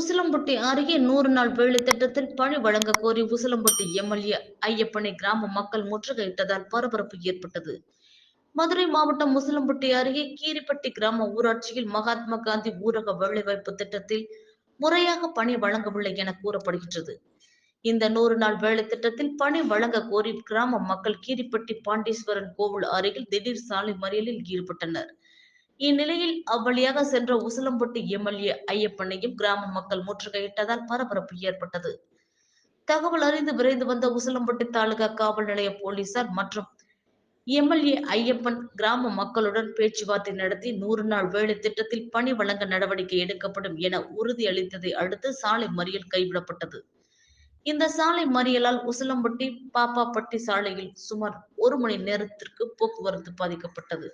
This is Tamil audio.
உசிலம்பட்டி அருகே நூறு நாள் வேலை திட்டத்தில் பணி வழங்க கோரி உசிலம்பட்டி எம்எல்ஏ ஐயப்பனை கிராம மக்கள் முற்றுகையிட்டதால் பரபரப்பு ஏற்பட்டது. மதுரை மாவட்டம் உசிலம்பட்டி அருகே கீரிப்பட்டி கிராம ஊராட்சியில் மகாத்மா காந்தி ஊரக வேலைவாய்ப்பு திட்டத்தில் முறையாக பணி வழங்கவில்லை என கூறப்படுகின்றது. இந்த நூறு நாள் வேலை திட்டத்தில் பணி வழங்க கோரி கிராம மக்கள் கீரிப்பட்டி பாண்டீஸ்வரன் கோவில் அருகில் திடீர் சாலை மறியலில் ஈடுபட்டனர். இந்நிலையில் அவ்வழியாக சென்ற உசிலம்பட்டி எம்எல்ஏ ஐயப்பனையும் கிராம மக்கள் முற்றுகையிட்டதால் பரபரப்பு ஏற்பட்டது. தகவல் அறிந்து விரைந்து வந்த உசிலம்பட்டி தாலுகா காவல் நிலைய போலீசார் மற்றும் எம்எல்ஏ ஐயப்பன் கிராம மக்களுடன் பேச்சுவார்த்தை நடத்தி நூறு நாள் வேலை திட்டத்தில் பணி வழங்க நடவடிக்கை எடுக்கப்படும் என உறுதியளித்ததை அடுத்து சாலை மறியல் கைவிடப்பட்டது. இந்த சாலை மறியலால் உசிலம்பட்டி பாப்பாப்பட்டி சாலையில் சுமார் ஒரு மணி நேரத்திற்கு போக்குவரத்து பாதிக்கப்பட்டது.